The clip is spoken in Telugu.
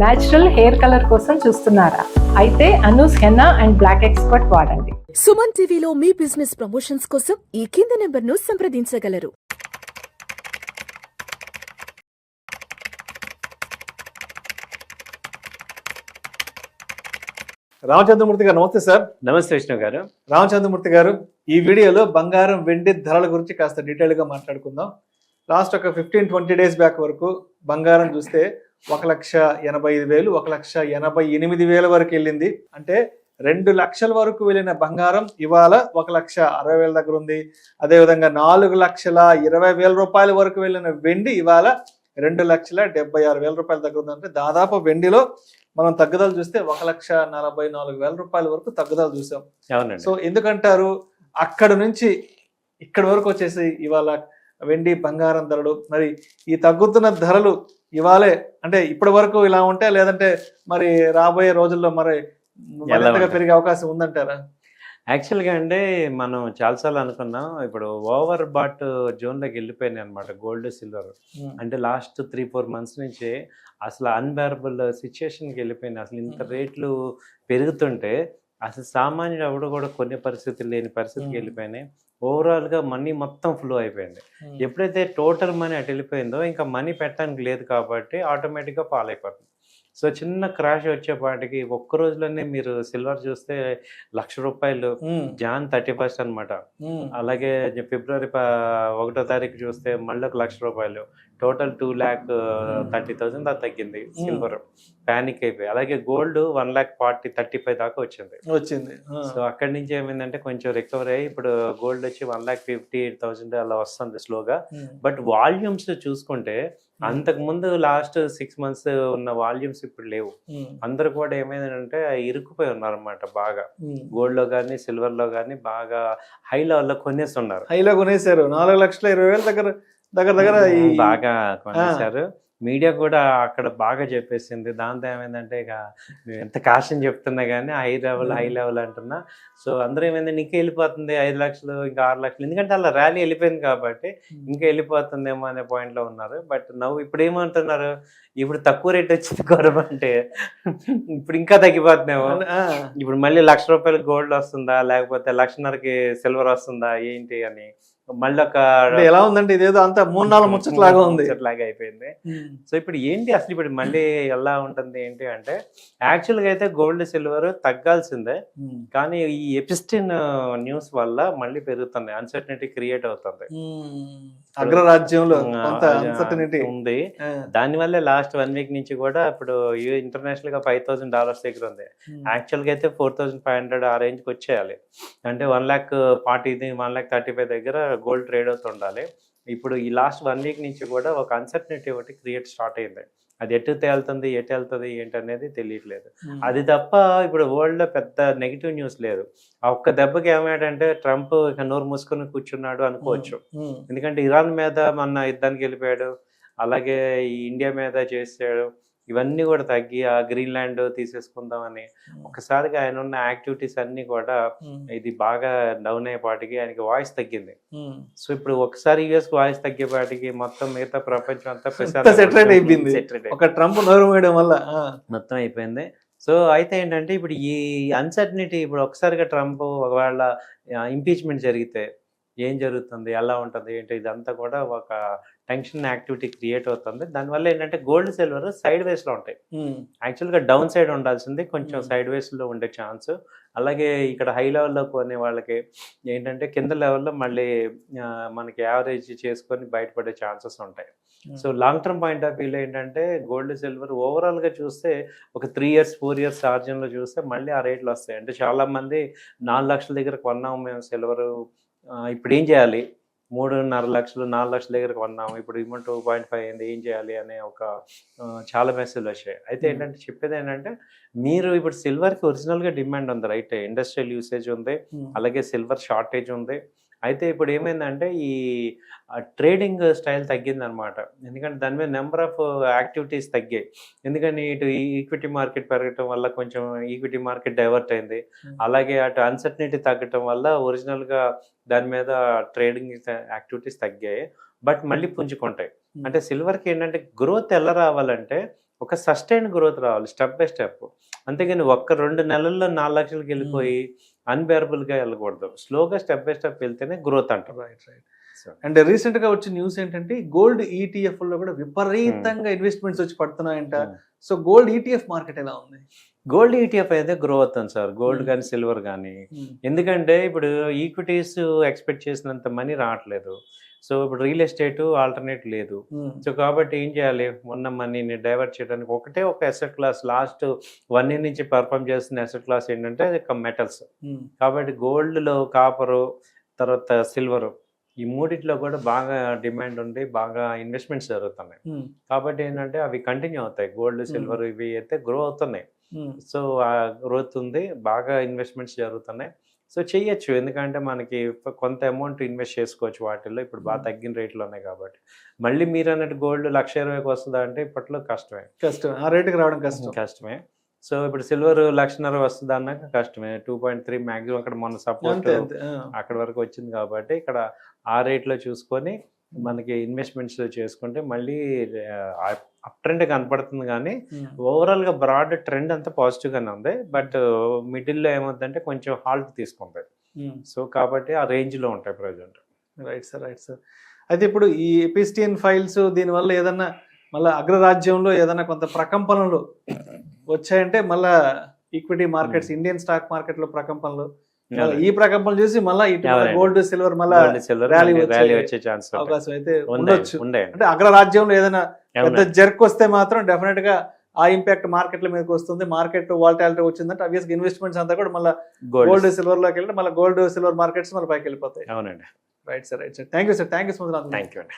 న్యాచురల్ హెయిర్ కలర్ కోసం చూస్తున్నారా? అయితే Anoos henna and black expert వాడండి. సుమన్ టీవీలో మీ బిజినెస్ ప్రమోషన్స్ కోసం ఈ కింది నెంబర్ను సంప్రదించగలరు. రామచంద్రమూర్తి గారు నమస్తే సార్. నమస్తే విష్ణు గారు. రామచంద్రమూర్తి గారు ఈ వీడియోలో బంగారం వెండి ధరల గురించి కాస్త డీటెయిల్గా మాట్లాడుకుందాం. లాస్ట్ ఒక ఫిఫ్టీన్ ట్వంటీ డేస్ బ్యాక్ వరకు బంగారం చూస్తే ఒక లక్ష ఎనభై ఐదు వేలు ఒక లక్ష ఎనభై ఎనిమిది వేల వరకు వెళ్ళింది. అంటే రెండు లక్షల వరకు వెళ్ళిన బంగారం ఇవాళ ఒక లక్ష అరవై వేల దగ్గర ఉంది. అదేవిధంగా నాలుగు లక్షల ఇరవై వేల రూపాయల వరకు వెళ్ళిన వెండి ఇవాళ రెండు లక్షల డెబ్బై ఆరు వేల రూపాయల దగ్గర ఉంది. అంటే దాదాపు వెండిలో మనం తగ్గుదల చూస్తే ఒక లక్ష నలభై నాలుగు వేల రూపాయల వరకు తగ్గుదల చూసాం. సో ఎందుకంటారు? అక్కడ నుంచి ఇక్కడి వరకు వచ్చేసి ఇవాళ వెండి బంగారం ధరలు మరి ఈ తగ్గుతున్న ధరలు ఇవాళే అంటే ఇప్పటి వరకు ఇలా ఉంటే లేదంటే మరి రాబోయే రోజుల్లో మరి మరింతగా? పెరిగే అవకాశం ఉందంటారా యాక్చువల్గా అంటే మనం చాలాసార్లు అనుకున్నాం ఇప్పుడు ఓవర్ బాట్ జోన్లోకి వెళ్ళిపోయినాయి అనమాట గోల్డ్ సిల్వర్ అంటే లాస్ట్ త్రీ ఫోర్ మంత్స్ నుంచి అసలు అన్బేరబుల్ సిచ్యుయేషన్కి వెళ్ళిపోయినాయి అసలు ఇంత Hmm. రేట్లు పెరుగుతుంటే అసలు సామాన్యుడు ఎవడు కూడా కొన్ని పరిస్థితులు లేని పరిస్థితికి. వెళ్ళిపోయినాయి. ఓవరాల్గా మనీ మొత్తం ఫ్లో అయిపోయింది. ఎప్పుడైతే టోటల్ మనీ అటు వెళ్ళిపోయిందో ఇంకా మనీ పెట్టడానికి లేదు కాబట్టి ఆటోమేటిక్గా ఫాల్ అయిపోతుంది. సో చిన్న క్రాష్ వచ్చేపాటికి ఒక్క రోజులోనే మీరు సిల్వర్ చూస్తే లక్ష రూపాయలు. జాన్ థర్టీ ఫస్ట్ అనమాట అలాగే ఫిబ్రవరి ఒకటో తారీఖు చూస్తే మళ్ళీ ఒక లక్ష రూపాయలు. Total two lakh thirty thousand దాకా తగ్గింది సిల్వర్. ప్యానిక్ అయిపోయి. అలాగే gold one lakh forty thirty five దాకా వచ్చింది. వచ్చింది. సో అక్కడి నుంచి ఏమైందంటే కొంచెం రికవర్ అయ్యి ఇప్పుడు గోల్డ్ వచ్చి one lakh fifty eight thousand అలా వస్తుంది స్లోగా. బట్ వాల్యూమ్స్ చూసుకుంటే అంతకు ముందు లాస్ట్ సిక్స్ మంత్స్ ఉన్న వాల్యూమ్స్ ఇప్పుడు లేవు. ఉమ్, అందరూ కూడా ఏమైందంటే ఇరుక్కుపోయి ఉన్నారన్నమాట బాగా. ఉమ్. గోల్డ్లో కానీ సిల్వర్లో కానీ బాగా హై లెవెల్లో కొనేస్తున్నారు. హైలో కొనేసారు నాలుగు లక్షల ఇరవై వేల దగ్గర దగ్గర దగ్గర బాగా కొనేసారు మీడియా కూడా అక్కడ బాగా చెప్పేసింది. దాంతో ఏమైందంటే ఇక మేము ఎంత కాషన్ చెప్తున్నా కానీ హై లెవెల్ హై లెవెల్ అంటున్నా. సో అందరూ ఏమైంది? నీకే వెళ్ళిపోతుంది. ఐదు లక్షలు ఇంకా ఆరు లక్షలు. ఎందుకంటే అలా ర్యాలీ వెళ్ళిపోయింది కాబట్టి ఇంకా వెళ్ళిపోతుందేమో అనే point లో ఉన్నారు. బట్ నవ్వు ఇప్పుడు ఏమంటున్నారు? ఇప్పుడు తక్కువ రేట్ వచ్చింది కొనమంటే ఇప్పుడు ఇంకా తగ్గిపోతుందేమో. ఇప్పుడు మళ్ళీ లక్ష రూపాయలు గోల్డ్ వస్తుందా? లేకపోతే లక్షన్నరకి సిల్వర్ వస్తుందా? ఏంటి అని. మళ్ళీ ఒక ఎలా ఉందంటే ఇదేదో అంత మూడు నాలుగు ముచ్చట్లాగా ఉంది. ముచ్చట్లాగా అయిపోయింది. సో ఇప్పుడు ఏంటి అసలు ఇప్పుడు మళ్ళీ ఎలా ఉంటుంది ఏంటి అంటే యాక్చువల్గా అయితే గోల్డ్ సిల్వర్ తగ్గాల్సిందే. కానీ ఈ ఎపిస్టిన్ న్యూస్ వల్ల మళ్ళీ పెరుగుతుంది అన్సర్టనిటీ క్రియేట్ అవుతుంది. అగ్రరాజ్యంలో ఉంది. దానివల్లే లాస్ట్ వన్ వీక్ నుంచి కూడా ఇప్పుడు ఇంటర్నేషనల్గా ఫైవ్ థౌసండ్ డాలర్స్ దగ్గర ఉంది. యాక్చువల్గా అయితే ఫోర్ థౌసండ్ ఫైవ్ హండ్రెడ్ ఆ రేంజ్కి వచ్చేయాలి. అంటే one lakh forty one lakh thirty five దగ్గర గోల్డ్ ట్రేడ్ అవుతుండాలి ఇప్పుడు ఈ లాస్ట్ వన్ వీక్ నుంచి కూడా ఒక అన్సర్టనిటీ ఒకటి క్రియేట్ స్టార్ట్ అయింది. అది ఎటు తేలుతుంది ఎటు వెళ్తుంది ఏంటి అనేది తెలియట్లేదు. అది తప్ప ఇప్పుడు వరల్డ్లో పెద్ద నెగిటివ్ న్యూస్ లేదు. ఆ ఒక్క దెబ్బకి ఏమయ్యాడంటే ట్రంప్ ఇక నోరు మూసుకొని కూర్చున్నాడు అనుకోవచ్చు. ఎందుకంటే ఇరాన్ మీద మొన్న యుద్ధానికి వెళ్ళిపోయాడు. అలాగే ఈ ఇండియా మీద చేసాడు ఇవన్నీ కూడా తగ్గి ఆ గ్రీన్లాండ్ తీసేసుకుందామని ఒకసారిగా ఆయన ఉన్న యాక్టివిటీస్ అన్ని కూడా ఇది బాగా డౌన్ అయ్యేపాటికి ఆయనకి వాయిస్ తగ్గింది. సో ఇప్పుడు ఒకసారి యుఎస్ వాయిస్ తగ్గేపాటికి మొత్తం మిగతా ప్రపంచం అంతా settled అయిపోయింది. ఒక ట్రంప్ నోరు వేయడం వల్ల మొత్తం అయిపోయింది. సో అయితే ఏంటంటే ఇప్పుడు ఈ అన్సర్టనిటీ ఇప్పుడు ఒకసారిగా ట్రంప్ ఒకవేళ ఇంపీచ్మెంట్ జరిగితే ఏం జరుగుతుంది ఎలా ఉంటుంది ఏంటి ఇదంతా కూడా ఒక టెన్షన్ యాక్టివిటీ క్రియేట్ అవుతుంది. దానివల్ల ఏంటంటే గోల్డ్ సిల్వర్ సైడ్ వేస్లో ఉంటాయి. యాక్చువల్గా డౌన్ సైడ్ ఉండాల్సింది కొంచెం. సైడ్ వేస్లో ఉండే ఛాన్స్. అలాగే ఇక్కడ హై లెవెల్లో కొనే వాళ్ళకి ఏంటంటే కింద లెవెల్లో మళ్ళీ మనకి యావరేజ్ చేసుకొని బయటపడే ఛాన్సెస్ ఉంటాయి. So long term point of వ్యూలో ఏంటంటే గోల్డ్ సిల్వర్ ఓవరాల్గా చూస్తే ఒక త్రీ ఇయర్స్ ఫోర్ ఇయర్స్ ఆర్జన్లో చూస్తే మళ్ళీ ఆ రేట్లు వస్తాయి. అంటే చాలా మంది నాలుగు లక్షల దగ్గర కొన్నాము మేము సిల్వర్ ఇప్పుడు ఏం చేయాలి? మూడున్నర లక్షలు నాలుగు లక్షల దగ్గర కొన్నాము ఇప్పుడు ఇమ్మ టూ పాయింట్ ఫైవ్ అయింది. ఏం చేయాలి అనే ఒక చాలా మెసేజ్లు వచ్చాయి. అయితే. ఏంటంటే చెప్పేది ఏంటంటే మీరు ఇప్పుడు సిల్వర్కి ఒరిజినల్గా డిమాండ్ ఉంది. రైట్ ఇండస్ట్రియల్ యూసేజ్ ఉంది. అలాగే సిల్వర్ షార్టేజ్ ఉంది. అయితే ఇప్పుడు ఏమైందంటే ఈ ట్రేడింగ్ స్టైల్ తగ్గిందనమాట. ఎందుకంటే దాని మీద నెంబర్ ఆఫ్ యాక్టివిటీస్ తగ్గాయి. ఎందుకని ఇటు ఈక్విటీ మార్కెట్ పెరగటం వల్ల కొంచెం ఈక్విటీ మార్కెట్ డైవర్ట్ అయింది. అలాగే అటు అన్సర్టనిటీ తగ్గటం వల్ల ఒరిజినల్గా దాని మీద ట్రేడింగ్ యాక్టివిటీస్ తగ్గాయి. బట్ మళ్ళీ పుంజుకుంటాయి. అంటే సిల్వర్కి ఏంటంటే గ్రోత్ ఎలా రావాలంటే ఒక సస్టైన్ గ్రోత్ రావాలి స్టెప్ బై స్టెప్ అంతేగాని ఒక్క రెండు నెలల్లో నాలుగు లక్షలకి వెళ్ళిపోయి unbearable గా వెళ్ళకూడదు. స్లోగా స్టెప్ బై స్టెప్ వెళ్తేనే గ్రోత్ అంటారు రైట్ రైట్ అండ్ రీసెంట్గా వచ్చిన న్యూస్ ఏంటంటే గోల్డ్ ఈటీఎఫ్లో కూడా విపరీతంగా ఇన్వెస్ట్మెంట్స్ వచ్చి పడుతున్నాయంట. సో గోల్డ్ ఈటీఎఫ్ మార్కెట్ ఎలా ఉంది? గోల్డ్ ఈటీఎఫ్ అయితే గ్రో అవుతుంది సార్. Gold Hmm. కానీ సిల్వర్ కానీ ఎందుకంటే ఇప్పుడు ఈక్విటీస్ ఎక్స్పెక్ట్ చేసినంత మనీ రావట్లేదు. సో ఇప్పుడు రియల్ ఎస్టేట్ ఆల్టర్నేట్ లేదు. సో కాబట్టి ఏం చేయాలి? ఉన్న మనీని డైవర్ట్ చేయడానికి ఒకటే ఒక asset class last one year నుంచి పర్ఫామ్ చేస్తున్న అసెట్ క్లాస్ ఏంటంటే మెటల్స్ కాబట్టి గోల్డ్లో కాపరు తర్వాత సిల్వర్ ఈ మూడిట్లో కూడా బాగా డిమాండ్ ఉంది బాగా ఇన్వెస్ట్మెంట్స్ జరుగుతున్నాయి. కాబట్టి ఏంటంటే అవి కంటిన్యూ అవుతాయి. గోల్డ్ సిల్వర్ ఇవి అయితే గ్రో అవుతున్నాయి. సో ఆ గ్రోత్ ఉంది బాగా ఇన్వెస్ట్మెంట్స్ జరుగుతున్నాయి. సో చెయ్యొచ్చు. ఎందుకంటే మనకి కొంత అమౌంట్ ఇన్వెస్ట్ చేసుకోవచ్చు వాటిల్లో. ఇప్పుడు బాగా. తగ్గిన రేట్లు ఉన్నాయి కాబట్టి. మళ్ళీ మీరు అన్నట్టు గోల్డ్ లక్ష ఇరవైకి వస్తుందా అంటే ఇప్పట్లో కష్టమే. కష్టం ఆ రేటుకి రావడం కష్టం. కష్టమే. సో ఇప్పుడు సిల్వర్ లక్షన్నర వస్తుంది అన్నాక కష్టమే. టూ పాయింట్ త్రీ మ్యాక్సిమం అక్కడ మన సపోర్ట్. అక్కడ వరకు వచ్చింది కాబట్టి ఇక్కడ ఆ రేట్లో చూసుకొని మనకి ఇన్వెస్ట్మెంట్స్ చేసుకుంటే మళ్ళీ అప్ ట్రెండ్ కనపడుతుంది కానీ. ఓవరాల్గా బ్రాడ్ ట్రెండ్ అంతా పాజిటివ్ గానే ఉంది. బట్ మిడిల్లో ఏమవుతుందంటే కొంచెం హాల్ట్ తీసుకుంది. సో కాబట్టి ఆ రేంజ్లో ఉంటాయి present right sir right sir అయితే ఇప్పుడు ఈ ఎపిస్టియన్ ఫైల్స్ దీనివల్ల ఏదన్నా మళ్ళీ అగ్రరాజ్యంలో ఏదన్నా కొంత ప్రకంపనలు వచ్చాయంటే మళ్ళా ఈక్విటీ మార్కెట్స్ ఇండియన్ స్టాక్ మార్కెట్లో ప్రకంపనలు ఈ ప్రకంపనలు చూసి మళ్ళా. గోల్డ్ సిల్వర్ మళ్ళా సిల్వర్ వచ్చే ర్యాలీ వచ్చే ఛాన్స్ అవకాశం అయితే ఉండే ఉండొచ్చు. ఉండే. అంటే అగ్రరాజ్యంలో ఏదైనా పెద్ద. జర్క్ వస్తే మాత్రం డెఫినెట్గా ఆ ఇంపాక్ట్ మార్కెట్ల మీదకి వస్తుంది. మార్కెట్ వాల్టాలిటీ వచ్చిందంటే అబ్వియస్ ఇన్వెస్ట్మెంట్స్ అంతా కూడా మళ్ళీ గోల్డ్ గోల్డ్ సిల్వర్లోకి వెళ్ళి మళ్ళీ గోల్డ్ సిల్వర్ మార్కెట్స్ మళ్ళీ పైకి వెళ్ళిపోతాయి. అవునండి. Right sir right sir thank you sir thank you so much thank you అండి.